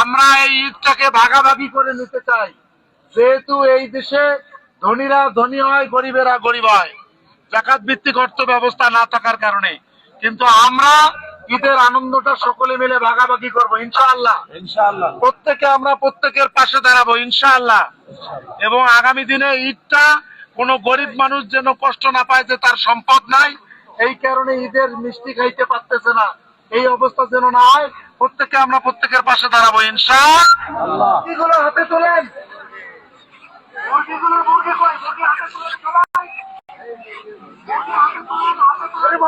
আমরা এই ঈদটাকে ভাগাভাগি করে নিতে চাই। যেহেতু এই দেশে ধনীরা ধনী হয় গরিবেরা গরিব হয়। জাকাত ভিত্তিক অর্থ ব্যবস্থা না থাকার কারণে। কিন্তু আমরা ঈদের আনন্দটা সকলে মিলে ভাগাভাগি করব ইনশাআল্লাহ। ইনশাআল্লাহ। প্রত্যেকে আমরা প্রত্যেকের পাশে দাঁড়াবো ইনশাআল্লাহ। এবং আগামী দিনে ঈদটা কোনো গরিব মানুষ যেন কষ্ট না পায় যে তার সম্পদ নাই এই কারণে ঈদের মিষ্টি খাইতে পারতেছে না। এই অবস্থা যেন না হয় প্রত্যেকে আমরা প্রত্যেকের পাশে দাঁড়াবো ইনশা মুরগিগুলো হাতে তোলেন। মুরগিগুলো মুরগি কয় মুরগি হাতে তোলেন সবাই। মুরগি হাতে তোলেন হাতে তোলেন।